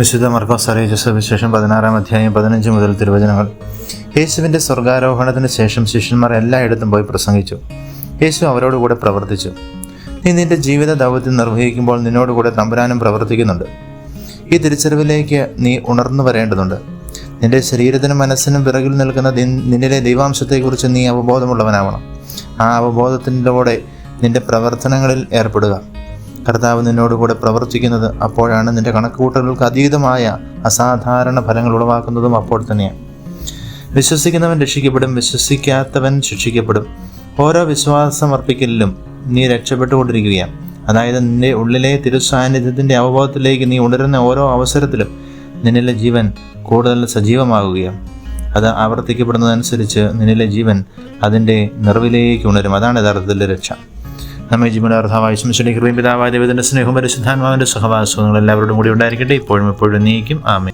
വിശുദ്ധ മർക്കോസ് അറിയിച്ച സുവിശേഷം പതിനാറാം അധ്യായം പതിനഞ്ച് മുതൽ തിരുവചനങ്ങൾ. യേശുവിന്റെ സ്വർഗാരോഹണത്തിന് ശേഷം ശിഷ്യന്മാർ എല്ലായിടത്തും പോയി പ്രസംഗിച്ചു. യേശു അവരോടുകൂടെ പ്രവർത്തിച്ചു. നീ നിന്റെ ജീവിത ദൗത്യം നിർവഹിക്കുമ്പോൾ നിന്നോടുകൂടെ തമ്പുരാനും പ്രവർത്തിക്കുന്നുണ്ട്. ഈ തിരിച്ചറിവിലേക്ക് നീ ഉണർന്നു വരേണ്ടതുണ്ട്. നിന്റെ ശരീരത്തിനും മനസ്സിനും പിറകിൽ നിൽക്കുന്ന നിന്നിലെ ദൈവാംശത്തെക്കുറിച്ച് നീ അവബോധമുള്ളവനാവണം. ആ അവബോധത്തിലൂടെ നിന്റെ പ്രവർത്തനങ്ങളിൽ ഏർപ്പെടുക. കർത്താവ് നിന്നോടുകൂടെ പ്രവർത്തിക്കുന്നത് അപ്പോഴാണ് നിന്റെ കണക്കുകൂട്ടലുകൾക്ക് അതീതമായ അസാധാരണ ഫലങ്ങൾ ഉളവാക്കുന്നതും അപ്പോൾ തന്നെയാണ്. വിശ്വസിക്കുന്നവൻ രക്ഷിക്കപ്പെടും വിശ്വസിക്കാത്തവൻ ശിക്ഷിക്കപ്പെടും. ഓരോ വിശ്വാസം അർപ്പിക്കലിലും നീ രക്ഷപ്പെട്ടുകൊണ്ടിരിക്കുകയാണ്. അതായത് നിന്റെ ഉള്ളിലെ തിരുസാന്നിധ്യത്തിന്റെ അവബോധത്തിലേക്ക് നീ ഉണരുന്ന ഓരോ അവസരത്തിലും നിന്നിലെ ജീവൻ കൂടുതൽ സജീവമാകുകയാണ്. അത് ആവർത്തിക്കപ്പെടുന്നതനുസരിച്ച് നിന്നിലെ ജീവൻ അതിന്റെ നിറവിലേക്ക് ഉണരും. അതാണ് യഥാർത്ഥത്തിലെ രക്ഷ. നമ്മെ ജീവന അർത്ഥാവായ ശംശനി കൃപയും പിതാവായ ദൈവത്തിന്റെ സ്നേഹവും പരിശുദ്ധാത്മാവിന്റെ സഹവാസവും നിങ്ങൾ എല്ലാവരോടും കൂടി ഉണ്ടായിരിക്കട്ടെ. ഇപ്പോഴും എപ്പോഴും നീക്കും ആമേ